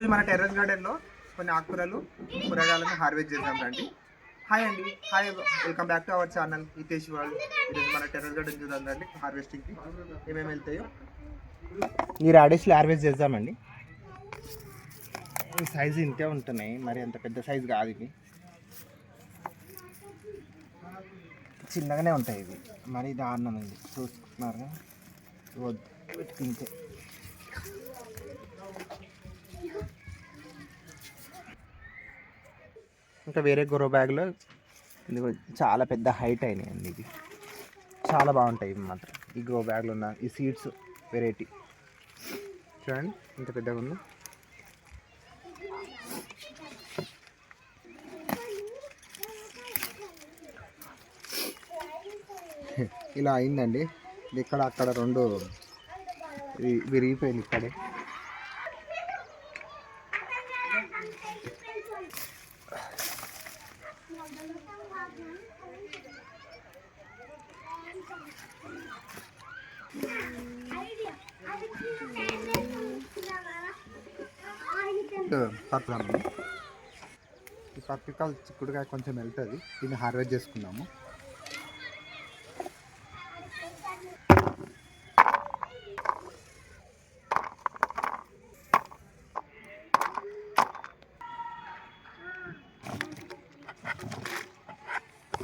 ఇది మన టెర్రస్ గార్డెన్లో కొన్ని ఆకుకూరలు కూరగాయలను హార్వెస్ట్ చేద్దాం రండి. హాయ్ అండి. Hi welcome back to our channel Hitesh వాళ్ళు ఈరోజు మన టెర్రస్ గార్డెన్ చూద్దాం రండి హార్వెస్టింగ్కి ఏమేమి వెళ్తాయో. ఈ రాడేస్లో హార్వెస్ట్ చేద్దామండి. ఈ సైజు ఇంతే ఉంటున్నాయి మరి అంత పెద్ద సైజు కాదు ఇవి. చిన్నగానే ఉంటాయి ఇవి. మరి దారుణం ఇది చూసుకున్నారు వద్దు వీటికి ఇంతే. ఇంకా వేరే గ్రో బ్యాగ్లో ఇది చాలా పెద్ద హైట్ అయినాయి అండి ఇది. చాలా బాగుంటాయి ఇవి మాత్రం. ఈ గ్రో బ్యాగ్లో ఉన్న ఈ సీడ్స్ వెరైటీ. చూడండి ఇంత పెద్దగా ఉంది. ఇలా అయిందండి. ఇది ఇక్కడ అక్కడ రెండు విరిగిపోయింది ఇక్కడే. పర్పుల్ ఈ పప్పికాయలు చిక్కుడుగా కొంచెం వెళ్తుంది. దీన్ని హార్వెస్ట్ చేసుకున్నాము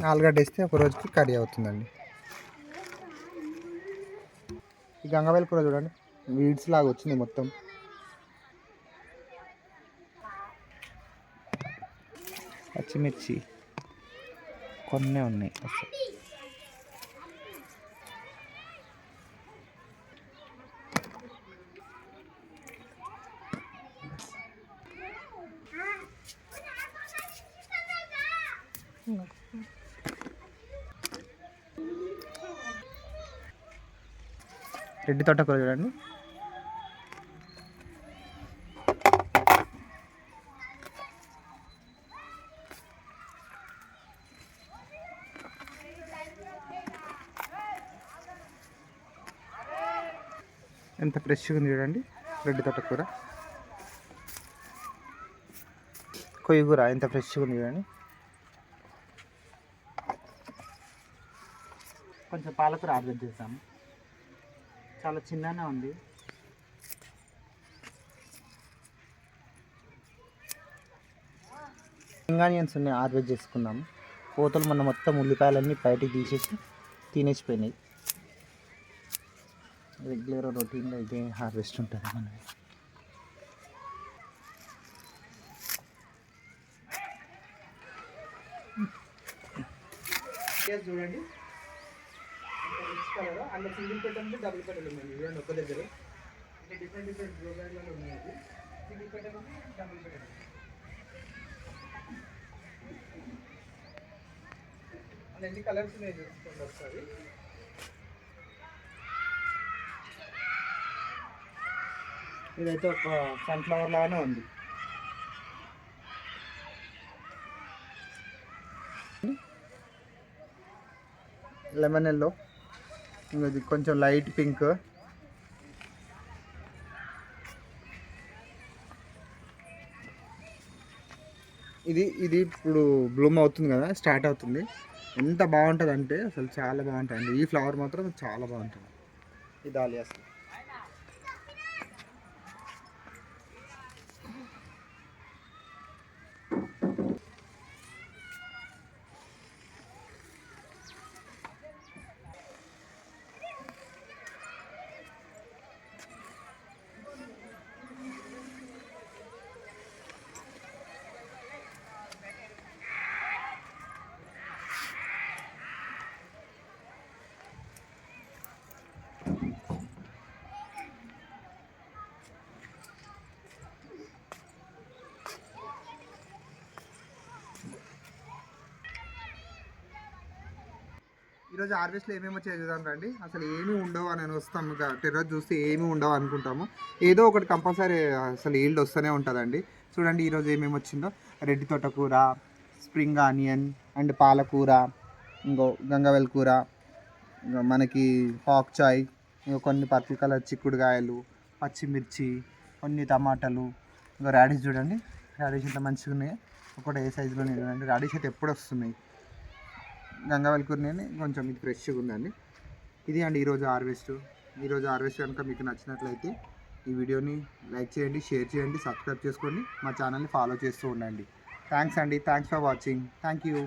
ఆలుగడ్డ వేస్తే ఒక రోజుకి కర్రీ అవుతుందండి. ఈ గంగవేల కూర చూడండి. వీడ్స్ లాగా వచ్చింది మొత్తం. పచ్చిమిర్చి కొన్ని ఉన్నాయి. అసలు. రెడ్డి తోటకూర చూడండి. ఎంత ఫ్రెష్గా ఉంది చూడండి రెడ్డి తోటకూర కొయ్యి కూర ఎంత ఫ్రెష్గా ఉంది చూడండి. కొంచెం పాలకూర ఆర్డర్ చేసాము చాలా చిన్ననే ఉంది. ఇంగానియన్స్ ఉన్నాయి హార్వెస్ట్ చేసుకున్నాము కోతలు మొన్న మొత్తం ఉల్లిపాయలన్నీ బయటికి తీసేసి తినేసిపోయినాయి. రెగ్యులర్ రొటీన్లో ఇదే హార్వెస్ట్ ఉంటుంది మనది. చూడండి. కలర్ అండ్ సింగిల్ పెట్ట ఉంది డబుల్ పెట్టలు ఉన్నాయి చూడండి ఒక దగ్గర. అంటే డిఫరెంట్ డిఫరెంట్ బ్లూ బ్యాగ్లలో ఉన్నాయి సింగిల్ పెట్టలు ఉంది డబుల్ పెట్టలు ఉంది. అందులో ఎన్ని కలర్స్ ఉన్నాయి చూసుకోండి ఒకసారి. ఇదైతే ఒక సన్ఫ్లవర్ లాగానే ఉంది. లెమన్ ఎల్లో ఇది కొంచెం లైట్ పింక్. ఇది ఇది ఇప్పుడు బ్లూమ్ అవుతుంది కదా స్టార్ట్ అవుతుంది. ఎంత బాగుంటుంది అంటే అసలు చాలా బాగుంటుంది ఈ ఫ్లవర్ మాత్రం చాలా బాగుంటుంది. ఇది ఆలియాస్ ఈరోజు హార్వెస్ట్లో ఏమేమి చేద్దాం చూద్దాం రండి. అసలు ఏమీ ఉండవు అని వస్తాం. ఇక ఈరోజు చూస్తే ఏమీ ఉండవు అనుకుంటాము. ఏదో ఒకటి కంపల్సరీ అసలు ఈల్డ్ వస్తూనే ఉంటుందండి. చూడండి ఈరోజు ఏమేమి వచ్చిందో. రెడ్డి తోటకూర స్ప్రింగ్ ఆనియన్ అండ్ పాలకూర ఇంకో గంగవెల్ కూర మనకి పాక్ చాయ్ ఇంకా కొన్ని పర్పుల్ కలర్ చిక్కుడుకాయలు పచ్చిమిర్చి కొన్ని టమాటాలు ఇంకా రాడిష్ చూడండి. రాడిష్ ఇంత మంచిగా ఉన్నాయి ఒకటి ఏ సైజులోనే చూడండి. రాడిష్ అయితే ఎప్పుడు వస్తున్నాయి? గంగావల్లి కూరని కొంచెం ఇది ఫ్రెష్గా ఉందండి ఇది అండి ఈరోజు హార్వెస్ట్. ఈరోజు హార్వెస్ట్ కనుక మీకు నచ్చినట్లయితే ఈ వీడియోని లైక్ చేయండి షేర్ చేయండి సబ్స్క్రైబ్ చేసుకోండి మా ఛానల్ని ఫాలో చేస్తూ ఉండండి. థ్యాంక్స్ అండి. Thanks for watching. Thank you.